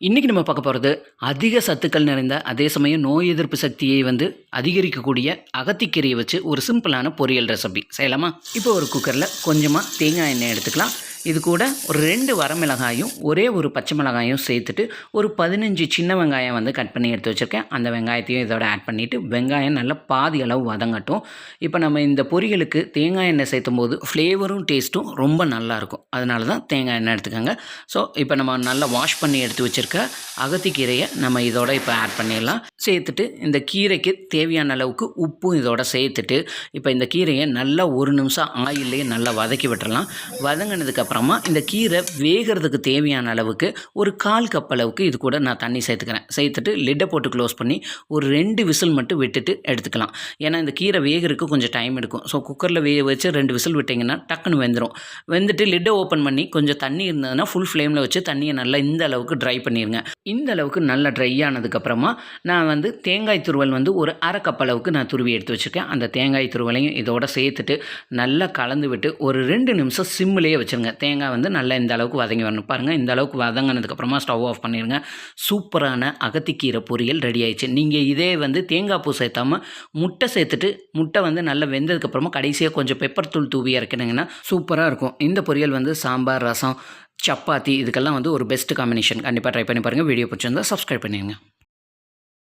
இன்றைக்கி நம்ம பார்க்க போகிறது அதிக சத்துக்கள் நிறைந்த அதே சமயம் நோய் எதிர்ப்பு சக்தியை வந்து அதிகரிக்கக்கூடிய அகத்திக்கீரையை வச்சு ஒரு சிம்பிளான பொரியல் ரெசிபி செய்யலாமா? இப்போ ஒரு குக்கரில் கொஞ்சமாக தேங்காய் எண்ணெய் எடுத்துக்கலாம். இது கூட ஒரு ரெண்டு வரமிளகாயும் ஒரே ஒரு பச்சை மிளகாயும் சேர்த்துட்டு ஒரு பதினஞ்சு சின்ன வெங்காயம் வந்து கட் பண்ணி எடுத்து வச்சுருக்கேன். அந்த வெங்காயத்தையும் இதோட ஆட் பண்ணிவிட்டு வெங்காயம் நல்லா பாதி அளவு வதங்கட்டும். இப்போ நம்ம இந்த பொரியலுக்கு தேங்காய் எண்ணெய் சேர்த்தும் போது ஃப்ளேவரும் டேஸ்ட்டும் ரொம்ப நல்லாயிருக்கும். அதனால தான் தேங்காய் எண்ணெய் எடுத்துக்கோங்க. ஸோ இப்போ நம்ம நல்லா வாஷ் பண்ணி எடுத்து வச்சுருக்க அகத்திக்கீரையை நம்ம இதோட இப்போ ஆட் பண்ணிடலாம். சேர்த்துட்டு இந்த கீரைக்கு தேவையான அளவுக்கு உப்பும் இதோட சேர்த்துட்டு இப்போ இந்த கீரையை நல்லா ஒரு நிமிஷம் ஆயிலே நல்லா வதக்கி விட்டுறலாம் வதங்கினதுக்கப்புறம் அப்புறமா இந்த கீரை வேகிறதுக்கு தேவையான அளவுக்கு ஒரு கால் கப் அளவுக்கு இது கூட நான் தண்ணி சேர்த்துக்கிறேன். சேர்த்துட்டு லிட்டை போட்டு க்ளோஸ் பண்ணி ஒரு ரெண்டு விசில் மட்டும் விட்டுட்டு எடுத்துக்கலாம். ஏன்னா இந்த கீரை வேகிறதுக்கு கொஞ்சம் டைம் எடுக்கும். ஸோ குக்கரில் வேக வச்சு ரெண்டு விசில் விட்டிங்கன்னா டக்குன்னு வெந்துடும் வெந்துட்டு லிட்டை ஓப்பன் பண்ணி கொஞ்சம் தண்ணி இருந்ததுன்னா ஃபுல் ஃப்ளேமில் வச்சு தண்ணியை நல்லா இந்த அளவுக்கு ட்ரை பண்ணிடுங்க இந்த அளவுக்கு நல்லா ட்ரை ஆனதுக்கப்புறமா நான் வந்து தேங்காய் துருவல் வந்து ஒரு அரை கப் அளவுக்கு நான் துருவி எடுத்து வச்சுருக்கேன். அந்த தேங்காய் துருவலையும் இதோட சேர்த்துட்டு நல்லா கலந்து விட்டு ஒரு ரெண்டு நிமிஷம் சிம்மிலேயே வச்சுருங்க. தேங்காய் வந்து நல்லா இந்த அளவுக்கு வதங்கி வரணும். பாருங்கள் இந்த அளவுக்கு வதங்கினதுக்கப்புறமா ஸ்டவ் ஆஃப் பண்ணிடுங்க சூப்பரான அகத்திக்கீரை பொரியல் ரெடி ஆயிடுச்சு. நீங்கள் இதே வந்து தேங்காய் பூ சேர்த்தாம முட்டை சேர்த்துட்டு முட்டை வந்து நல்லா வெந்ததுக்கப்புறமா கடைசியாக கொஞ்சம் பெப்பர் தூள் தூவி இறக்கினீங்கன்னா சூப்பராக இருக்கும். இந்த பொரியல் வந்து சாம்பார் ரசம் சப்பாத்தி இதுக்கெல்லாம் வந்து ஒரு பெஸ்ட் காம்பினேஷன் கண்டிப்பாக ட்ரை பண்ணி பாருங்கள் வீடியோ பிடிச்சிருந்தா சப்ஸ்கிரைப் பண்ணிடுங்க